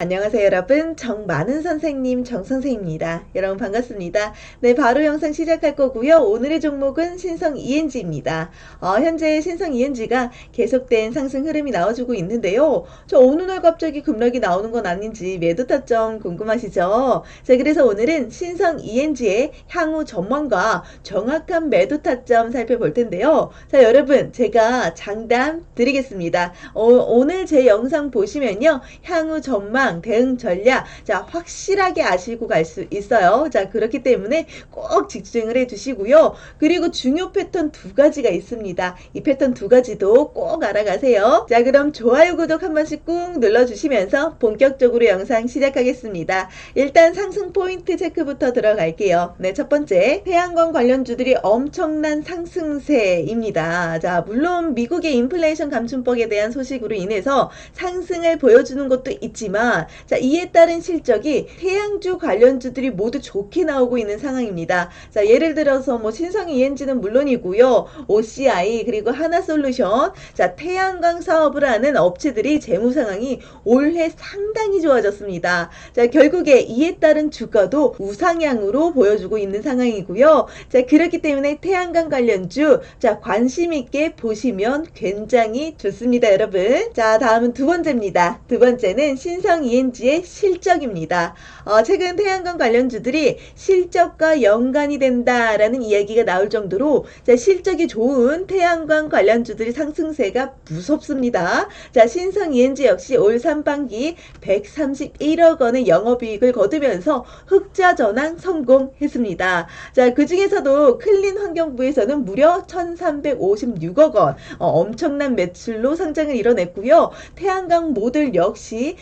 안녕하세요 여러분. 정많은 선생님 정선생입니다. 여러분 반갑습니다. 네 바로 영상 시작할 거고요. 오늘의 종목은 신성 ENG입니다. 어, 현재 신성 ENG가 계속된 상승 흐름이 나와주고 있는데요. 저 어느 날 갑자기 급락이 나오는 건 아닌지 매도 타점 궁금하시죠? 자 그래서 오늘은 신성 ENG의 향후 전망과 정확한 매도 타점 살펴볼 텐데요. 자 여러분 제가 장담 드리겠습니다. 어, 오늘 제 영상 보시면요. 향후 전망 대응 전략 자 확실하게 아시고 갈 수 있어요. 자 그렇기 때문에 꼭 집중을 해 주시고요. 그리고 중요 패턴 두 가지가 있습니다. 이 패턴 두 가지도 꼭 알아가세요. 자 그럼 좋아요 구독 한 번씩 꾹 눌러주시면서 본격적으로 영상 시작하겠습니다. 일단 상승 포인트 체크부터 들어갈게요. 네 첫 번째 태양광 관련주들이 엄청난 상승세입니다. 자 물론 미국의 인플레이션 감축법에 대한 소식으로 인해서 상승을 보여주는 것도 있지만 자, 이에 따른 실적이 태양주 관련주들이 모두 좋게 나오고 있는 상황입니다. 자, 예를 들어서 뭐 신성 ENG는 물론이고요. OCI 그리고 하나솔루션 자, 태양광 사업을 하는 업체들이 재무 상황이 올해 상당히 좋아졌습니다. 자, 결국에 이에 따른 주가도 우상향으로 보여주고 있는 상황이고요. 자, 그렇기 때문에 태양광 관련주 자, 관심 있게 보시면 굉장히 좋습니다, 여러분. 자, 다음은 두 번째입니다. 두 번째는 신성 ENG의 실적입니다. 어, 최근 태양광 관련주들이 실적과 연관이 된다라는 이야기가 나올 정도로 자, 실적이 좋은 태양광 관련주들이 상승세가 무섭습니다. 자, 신성 ENG 역시 올 상반기 131억 원의 영업이익을 거두면서 흑자 전환 성공했습니다. 자, 그 중에서도 클린 환경부에서는 무려 1,356억 원, 어, 엄청난 매출로 상장을 이뤄냈고요. 태양광 모듈 역시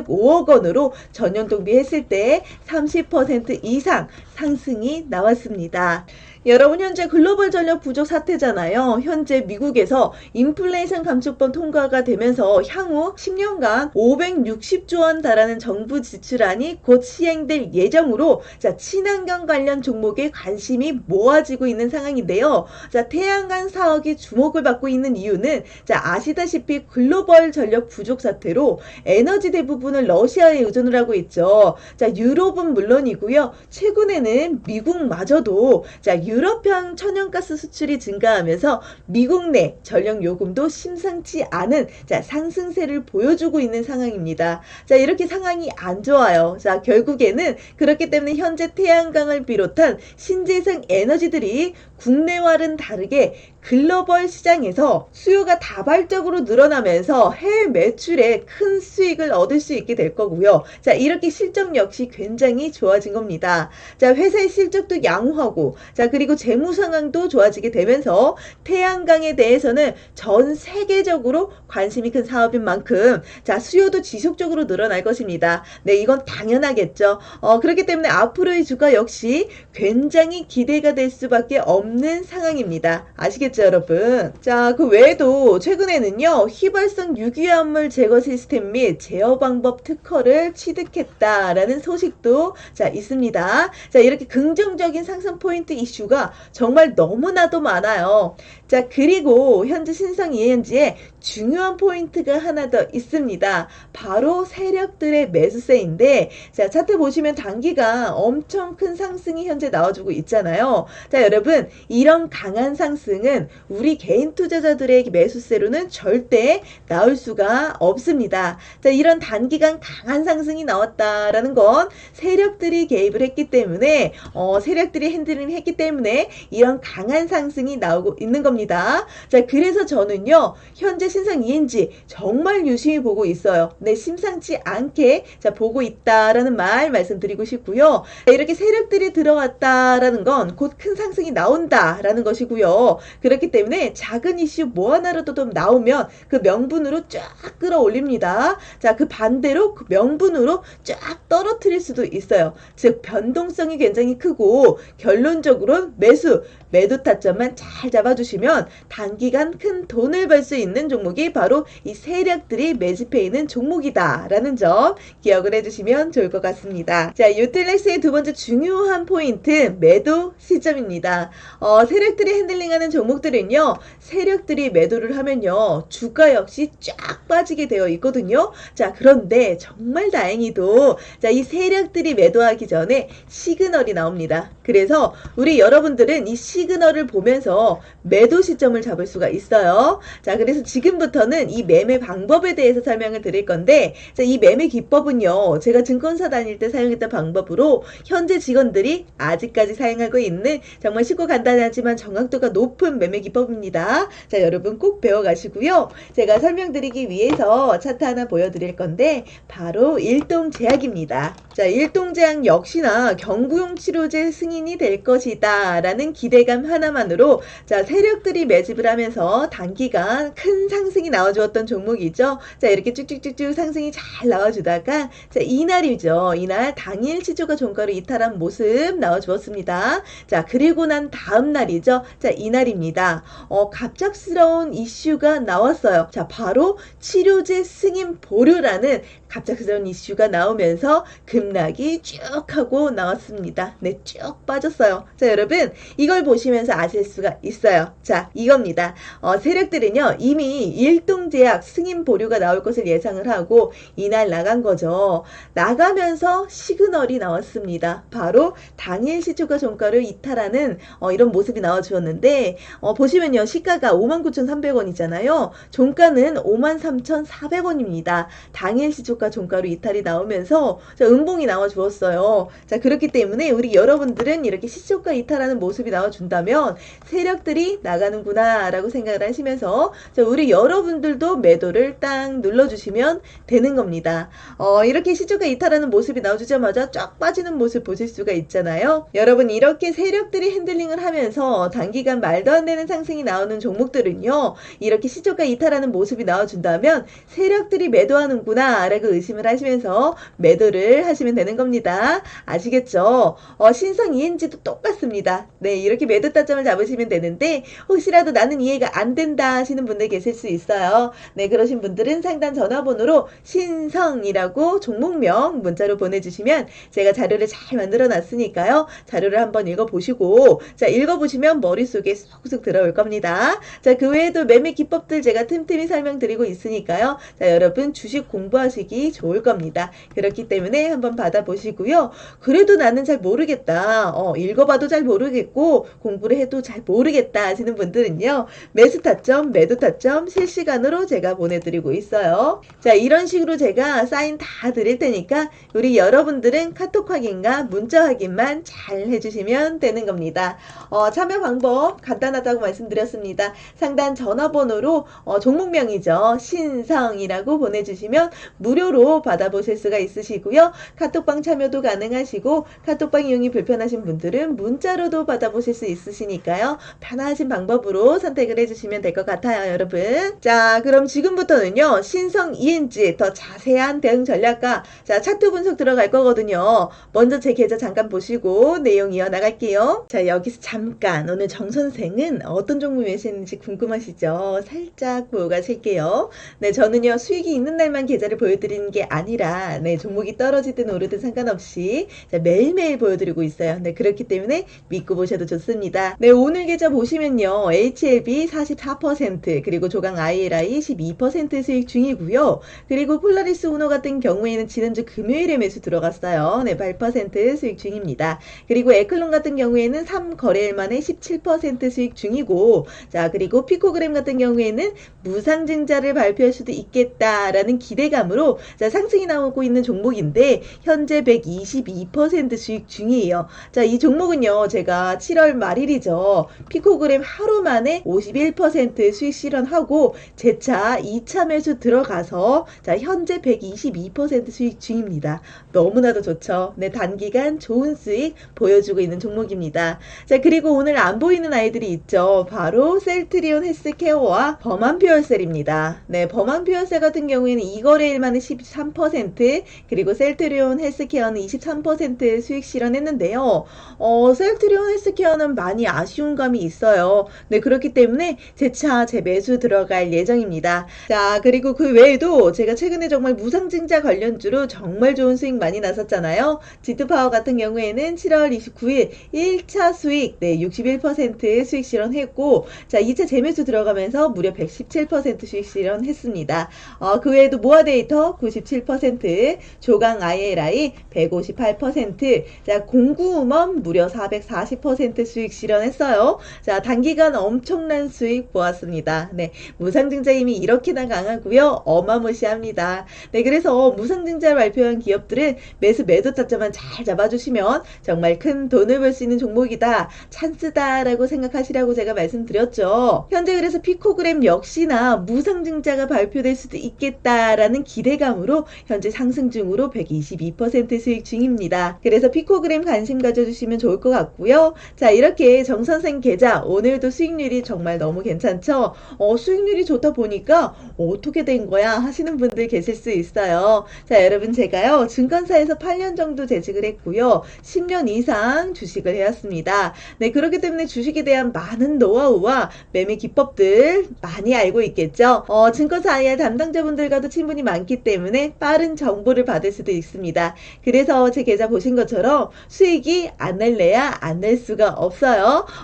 405억 원으로 전년 동비했을 때 30% 이상 상승이 나왔습니다. 여러분 현재 글로벌 전력 부족 사태잖아요. 현재 미국에서 인플레이션 감축법 통과가 되면서 향후 10년간 560조 원 달하는 정부 지출안이 곧 시행될 예정으로 자 친환경 관련 종목에 관심이 모아지고 있는 상황인데요. 자 태양광 사업이 주목을 받고 있는 이유는 자 아시다시피 글로벌 전력 부족 사태로 에너지 대부분을 러시아에 의존을 하고 있죠. 자 유럽은 물론이고요. 최근에는 미국마저도 자 유 럽형 천연가스 수출이 증가하면서 미국 내 전력 요금도 심상치 않은 자, 상승세를 보여주고 있는 상황입니다. 자, 이렇게 상황이 안 좋아요. 자, 결국에는 그렇기 때문에 현재 태양광을 비롯한 신재생 에너지들이 국내와는 다르게 글로벌 시장에서 수요가 다발적으로 늘어나면서 해외 매출에 큰 수익을 얻을 수 있게 될 거고요. 자, 이렇게 실적 역시 굉장히 좋아진 겁니다. 자, 회사의 실적도 양호하고, 자, 그리고 재무 상황도 좋아지게 되면서 태양광에 대해서는 전 세계적으로 관심이 큰 사업인 만큼, 자, 수요도 지속적으로 늘어날 것입니다. 네, 이건 당연하겠죠. 어, 그렇기 때문에 앞으로의 주가 역시 굉장히 기대가 될 수밖에 없는 상황입니다. 아시겠죠? 여러분? 자, 그 외에도 최근에는요, 휘발성 유기화합물 제거 시스템 및 제어 방법 특허를 취득했다라는 소식도 자, 있습니다. 자, 이렇게 긍정적인 상승 포인트 이슈가 정말 너무나도 많아요. 자, 그리고 현재 신성 ENG에 중요한 포인트가 하나 더 있습니다. 바로 세력들의 매수세인데, 자, 차트 보시면 단기가 엄청 큰 상승이 현재 나와주고 있잖아요. 자, 여러분, 이런 강한 상승은 우리 개인 투자자들의 매수세로는 절대 나올 수가 없습니다. 자, 이런 단기간 강한 상승이 나왔다라는 건 세력들이 개입을 했기 때문에, 어, 세력들이 핸들링 했기 때문에 이런 강한 상승이 나오고 있는 겁니다. 자, 그래서 저는요, 현재 신상 ENG 정말 유심히 보고 있어요. 네, 심상치 않게 자, 보고 있다라는 말 말씀드리고 싶고요. 이렇게 세력들이 들어왔다라는 건 곧 큰 상승이 나온다라는 것이고요. 그렇기 때문에 작은 이슈 뭐 하나라도 좀 나오면 그 명분으로 쫙 끌어올립니다. 자, 그 반대로 그 명분으로 쫙 떨어뜨릴 수도 있어요. 즉, 변동성이 굉장히 크고 결론적으로 매수, 매도 타점만 잘 잡아주시면 단기간 큰 돈을 벌 수 있는 종목이 바로 이 세력들이 매집해 있는 종목이다라는 점 기억을 해주시면 좋을 것 같습니다. 자, 유틸렉스의 두 번째 중요한 포인트 매도 시점입니다. 어, 세력들이 핸들링하는 종목들은요, 세력들이 매도를 하면요, 주가 역시 쫙 빠지게 되어 있거든요. 자, 그런데 정말 다행히도 자, 이 세력들이 매도하기 전에 시그널이 나옵니다. 그래서 우리 여러분들은 이시 그널을 보면서 매도 시점을 잡을 수가 있어요. 자, 그래서 지금부터는 이 매매 방법에 대해서 설명을 드릴 건데, 자, 이 매매 기법은요, 제가 증권사 다닐 때 사용했던 방법으로 현재 직원들이 아직까지 사용하고 있는 정말 쉽고 간단하지만 정확도가 높은 매매 기법입니다. 자, 여러분 꼭 배워가시고요. 제가 설명드리기 위해서 차트 하나 보여드릴 건데, 바로 일동제약입니다. 자, 일동제약 역시나 경구용 치료제 승인이 될 것이다. 라는 기대 감 하나만으로, 자, 세력들이 매집을 하면서 단기간 큰 상승이 나와주었던 종목이죠. 자, 이렇게 쭉쭉쭉쭉 상승이 잘 나와주다가, 자, 이날이죠. 이날 당일 시초가 종가로 이탈한 모습 나와주었습니다. 자, 그리고 난 다음 날이죠. 자, 이날입니다. 어, 갑작스러운 이슈가 나왔어요. 자, 바로 치료제 승인 보류라는 갑작스러운 이슈가 나오면서 급락이 쭉 하고 나왔습니다. 네, 쭉 빠졌어요. 자, 여러분, 이걸 보시 면서 아실 수가 있어요. 자, 이겁니다. 어, 세력들은요, 이미 일동제약 승인 보류가 나올 것을 예상을 하고, 이날 나간 거죠. 나가면서 시그널이 나왔습니다. 바로 당일 시초가 종가를 이탈하는 어, 이런 모습이 나와주었는데, 어, 보시면요, 시가가 59,300원이잖아요. 종가는 53,400원입니다. 당일 시초가 종가로 이탈이 나오면서 자, 음봉이 나와 주었어요. 자, 그렇기 때문에 우리 여러분들은 이렇게 시초가 이탈하는 모습이 나와 준다 면 세력들이 나가는구나 라고 생각을 하시면서 자, 우리 여러분들도 매도를 딱 눌러 주시면 되는 겁니다. 어, 이렇게 시초가 이탈하는 모습이 나와주자마자 쫙 빠지는 모습 보실 수가 있잖아요. 여러분 이렇게 세력들이 핸들링을 하면서 단기간 말도 안 되는 상승이 나오는 종목들은요. 이렇게 시초가 이탈하는 모습이 나와준다면 세력들이 매도하는구나 라고 의심을 하시면서 매도를 하시면 되는 겁니다. 아시겠죠? 어, 신성 ENG도 똑같습니다. 네, 이렇게 매도 타점을 잡으시면 되는데 혹시라도 나는 이해가 안 된다 하시는 분들 계실 수 있어요. 네, 그러신 분들은 상단 전화번호로 신성이라고 종목명 문자로 보내주시면 제가 자료를 잘 만들어 놨으니까요. 자료를 한번 읽어보시고 자, 읽어보시면 머릿속에 쏙쏙 들어올 겁니다. 자, 그 외에도 매매 기법들 제가 틈틈이 설명드리고 있으니까요. 자, 여러분 주식 공부하시기 좋을 겁니다. 그렇기 때문에 한번 받아보시고요. 그래도 나는 잘 모르겠다. 어, 읽어봐도 잘 모르겠고 공부를 해도 잘 모르겠다 하시는 분들은요. 매수 타점, 매도 타점 실시간으로 제가 보내드리고 있어요. 자, 이런 식으로 제가 사인 다 드릴 테니까 우리 여러분들은 카톡 확인과 문자 확인만 잘 해주시면 되는 겁니다. 어, 참여 방법 간단하다고 말씀드렸습니다. 상단 전화번호로 어, 종목명이죠. 신성이라고 보내주시면 무료로 받아보실 수가 있으시고요. 카톡방 참여도 가능하시고 카톡방 이용이 불편하신 분들은 문자로도 받아보실 수 있으시니까요. 편하신 방법으로 선택을 해주시면 될 것 같아요, 여러분. 자, 그럼 지금부터는요. 신성 ENG 더 자세한 대응 전략과 자 차트 분석 들어갈 거거든요. 먼저 제 계좌 잠깐 보시고 내용 이어 나갈게요. 자, 여기서 잠깐 오늘 정 선생은 어떤 종목 매수했는지 궁금하시죠? 살짝 보고 가실게요. 네, 저는요 수익이 있는 날만 계좌를 보여드리는 게 아니라 네 종목이 떨어지든 오르든 상관없이 자, 매일매일 보여드리고 있어요. 네, 그렇기 때문에 믿고 보셔도 좋습니다. 네, 오늘 계좌 보시면요 HLB 44% 그리고 조강 ILI 12% 수익 중이고요. 그리고 폴라리스 우노 같은 경우에는 지난주 금요일에 매수 들어갔어요. 네, 8% 수익 중입니다. 그리고 에클론 같은 경우에는 3거래일 만에 17% 수익 중이고, 자, 그리고 피코그램 같은 경우에는 무상증자를 발표할 수도 있겠다라는 기대감으로 자, 상승이 나오고 있는 종목인데, 현재 122% 수익 중이에요. 자, 이 종목은요, 제가 7월 말 일이죠. 피코그램 하루 만에 51% 수익 실현하고, 제 차 2차 매수 들어가서, 자, 현재 122% 수익 중입니다. 너무나도 좋죠. 네, 단기간 좋은 수익 보여주고 있는 종목입니다. 자, 그리고 오늘 안 보이는 아이들이 있죠. 바로 셀트리온 헬스케어와 범한 퓨얼셀입니다. 네, 범한 퓨얼셀 같은 경우에는 2거래일 만에 23% 그리고 셀트리온 헬스케어는 23% 수익 실현했는데요. 어, 셀트리온 헬스케어는 많이 아쉬운 감이 있어요. 네, 그렇기 때문에 재차 재매수 들어갈 예정입니다. 자, 그리고 그 외에도 제가 최근에 정말 무상증자 관련주로 정말 좋은 수익 많이 났었잖아요. 지트파워 같은 경우에는 7월 29일 1차 수익 네, 61% 수익 실현했고 자, 2차 재매수 들어가면서 무려 117% 수익 실현했습니다. 어, 그 외에도 모아데이터 97%, 조강 ILI 158%, 자, 공구음원 무려 440% 수익 실현했어요. 자, 단기간 엄청난 수익 보았습니다. 네, 무상증자 힘이 이렇게나 강하고요. 어마무시합니다. 네, 그래서 무상증자 발표한 기업들은 매수 매도 타점만 잘 잡아주시면 정말 큰 돈을 벌 수 있는 종목이다. 찬스다라고 생각하시라고 제가 말씀드렸죠. 현재 그래서 피코그램 역시나 무상증자가 발표될 수도 있겠다라는 기대감으로 현재 상승 중으로 122% 수익 중입니다. 그래서 피코그램 관심 가져주시면 좋을 것 같고요. 자, 이렇게 정 선생 계좌 오늘도 수익률이 정말 너무 괜찮죠? 어, 수익률이 좋다 보니까 어떻게 된 거야 하시는 분들 계실 수 있어요. 자, 여러분 제가요 증권사에서 8년 정도 재직을 했고요. 10년 이상 주식을 해왔습니다. 네, 그렇기 때문에 주식에 대한 많은 노하우와 매매 기법들 많이 알고 있겠죠. 어, 증권사 IR 담당자분들과도 친분이 많기 때문에 빠른 정보를 받을 수도 있습니다. 그래서 제 계좌 보신 것처럼 수익이 안 낼래야 안낼 수가 없어요.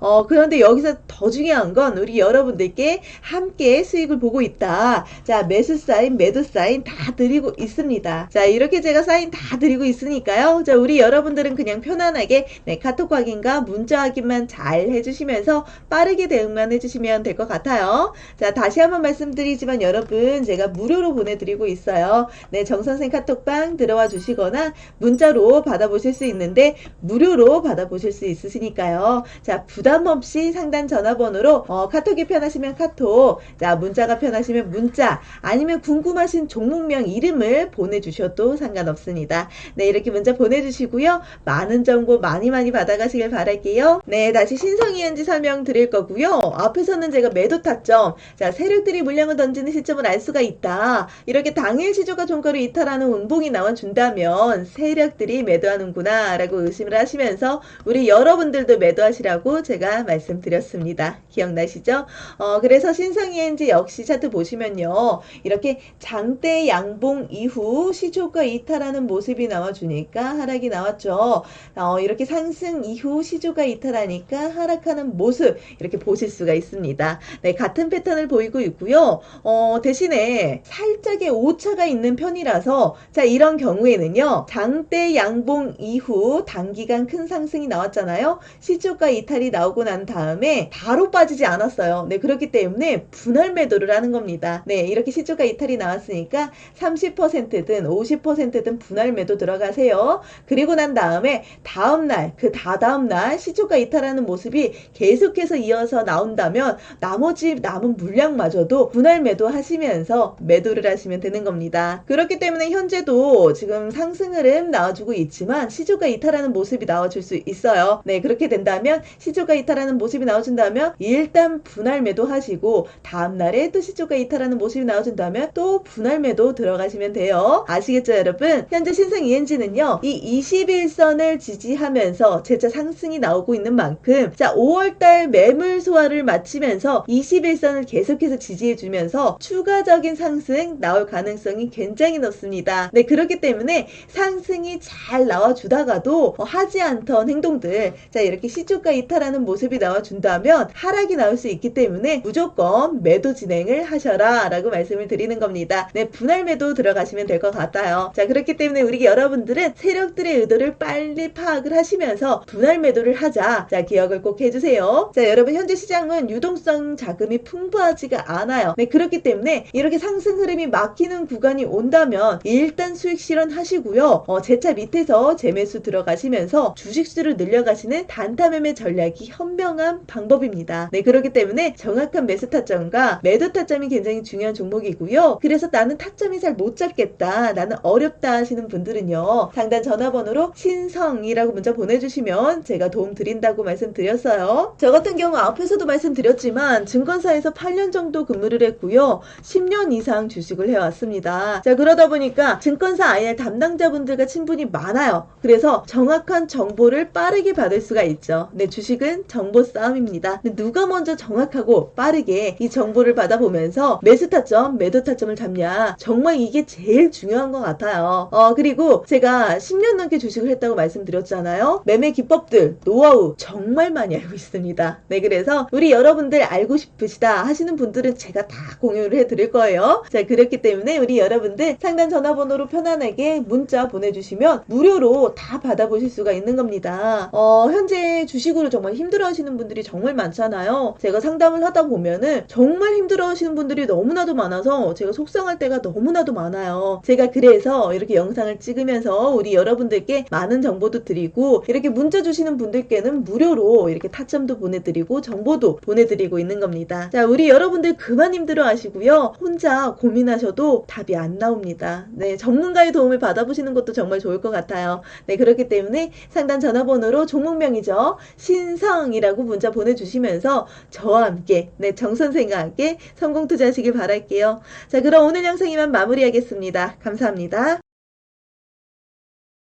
어, 그런데 여기서 더 중요한 건 우리 여러분들께 함께 수익을 보고 있다. 자, 매수 사인, 매도 사인 다 드리고 있습니다. 자, 이렇게 제가 사인 다 드리고 있으니까요. 자, 우리 여러분들은 그냥 편안하게 네, 카톡 확인과 문자 확인만 잘 해주시면서 빠르게 대응만 해주시면 될 것 같아요. 자, 다시 한번 말씀드리지만 여러분, 제가 무료로 보내드리고 있어요. 네, 정선생 카톡방 들어와 주시거나 문자로 받아보실 수 있는데 무료로 받아보실 수 있으시니까요. 자, 부담 없이 상단 전화번호로 어, 카톡이 편하시면 카톡, 자, 문자가 편하시면 문자, 아니면 궁금하신 종목명 이름을 보내주셔도 상관없습니다. 네, 이렇게 문자 보내주시고요. 많은 정보 많이 많이 받아가시길 바랄게요. 네, 다시 신성이엔지 설명 드릴 거고요. 앞에서는 제가 매도 타점, 자, 세력들이 물량을 던지는 시점을 알 수가 있다. 이렇게 당일 시조가 종가로 이탈하는 운봉이 나와준다면 세력들이 매도하는구나 라고 의심을 하시면서 우리 여러분들도 매도하시 라고 제가 말씀드렸습니다. 기억나시죠? 어, 그래서 신성이엔지 역시 차트 보시면요. 이렇게 장대 양봉 이후 시초가 이탈하는 모습이 나와주니까 하락이 나왔죠. 어, 이렇게 상승 이후 시조가 이탈하니까 하락하는 모습 이렇게 보실 수가 있습니다. 네, 같은 패턴을 보이고 있고요. 어, 대신에 살짝의 오차가 있는 편이라서 자 이런 경우에는요. 장대 양봉 이후 단기간 큰 상승이 나왔잖아요. 시초가 이탈이 나오고 난 다음에 바로 빠지지 않았어요. 네, 그렇기 때문에 분할 매도를 하는 겁니다. 네, 이렇게 시초가 이탈이 나왔으니까 30%든 50%든 분할 매도 들어가세요. 그리고 난 다음에 다음 날, 그 다다음 날 시초가 이탈하는 모습이 계속해서 이어서 나온다면 나머지 남은 물량마저도 분할 매도 하시면서 매도를 하시면 되는 겁니다. 그렇기 때문에 현재도 지금 상승 흐름 나와주고 있지만 시초가 이탈하는 모습이 나와줄 수 있어요. 네, 그렇게 된다면 시초가 이탈하는 모습이 나와준다면 일단 분할 매도 하시고 다음날에 또 시초가 이탈하는 모습이 나와준다면 또 분할 매도 들어가시면 돼요. 아시겠죠, 여러분? 현재 신성 ENG는요, 이 21선을 지지하면서 재차 상승이 나오고 있는 만큼, 자, 5월달 매물 소화를 마치면서 21선을 계속해서 지지해주면서 추가적인 상승 나올 가능성이 굉장히 높습니다. 네, 그렇기 때문에 상승이 잘 나와주다가도 어, 하지 않던 행동들, 자, 이렇게 시초가 이탈하는 모습이 나와준다면 하락이 나올 수 있기 때문에 무조건 매도 진행을 하셔라 라고 말씀을 드리는 겁니다. 네, 분할 매도 들어가시면 될 것 같아요. 자, 그렇기 때문에 우리 여러분들은 세력들의 의도를 빨리 파악을 하시면서 분할 매도를 하자. 자, 기억을 꼭 해주세요. 자, 여러분 현재 시장은 유동성 자금이 풍부하지가 않아요. 네, 그렇기 때문에 이렇게 상승 흐름이 막히는 구간이 온다면 일단 수익 실현하시고요. 어, 제차 밑에서 재매수 들어가시면서 주식수를 늘려가시는 단타 매매 전략이 현명한 방법입니다. 네, 그렇기 때문에 정확한 매수 타점과 매도 타점이 굉장히 중요한 종목이고요. 그래서 나는 타점이 잘 못 잡겠다. 나는 어렵다 하시는 분들은요. 상단 전화번호로 신성이라고 문자 보내주시면 제가 도움 드린다고 말씀드렸어요. 저 같은 경우 앞에서도 말씀드렸지만 증권사에서 8년 정도 근무를 했고요. 10년 이상 주식을 해왔습니다. 자, 그러다 보니까 증권사 IR 담당자분들과 친분이 많아요. 그래서 정확한 정보를 빠르게 받을 수가 있죠. 네, 주식은 정보 싸움입니다. 근데 누가 먼저 정확하고 빠르게 이 정보를 받아보면서 매수 타점, 매도 타점을 잡냐. 정말 이게 제일 중요한 것 같아요. 어, 그리고 제가 10년 넘게 주식을 했다고 말씀드렸잖아요. 매매 기법들, 노하우 정말 많이 알고 있습니다. 네, 그래서 우리 여러분들 알고 싶으시다 하시는 분들은 제가 다 공유를 해드릴 거예요. 자, 그렇기 때문에 우리 여러분들 상단 전화번호로 편안하게 문자 보내주시면 무료로 다 받아보실 수가 있는 겁니다. 어, 현재 주식 으로 정말 힘들어 하시는 분들이 정말 많잖아요. 제가 상담을 하다 보면은 정말 힘들어 하시는 분들이 너무나도 많아서 제가 속상할 때가 너무나도 많아요. 제가 그래서 이렇게 영상을 찍으면서 우리 여러분들께 많은 정보도 드리고 이렇게 문자 주시는 분들께는 무료로 이렇게 타점도 보내드리고 정보도 보내드리고 있는 겁니다. 자, 우리 여러분들 그만 힘들어 하시고요. 혼자 고민하셔도 답이 안 나옵니다. 네, 전문가의 도움을 받아보시는 것도 정말 좋을 것 같아요. 네, 그렇기 때문에 상단 전화번호로 종목명이죠. 신성이라고 문자 보내주시면서 저와 함께, 네, 정 선생과 함께 성공 투자하시길 바랄게요. 자, 그럼 오늘 영상 이만 마무리하겠습니다. 감사합니다.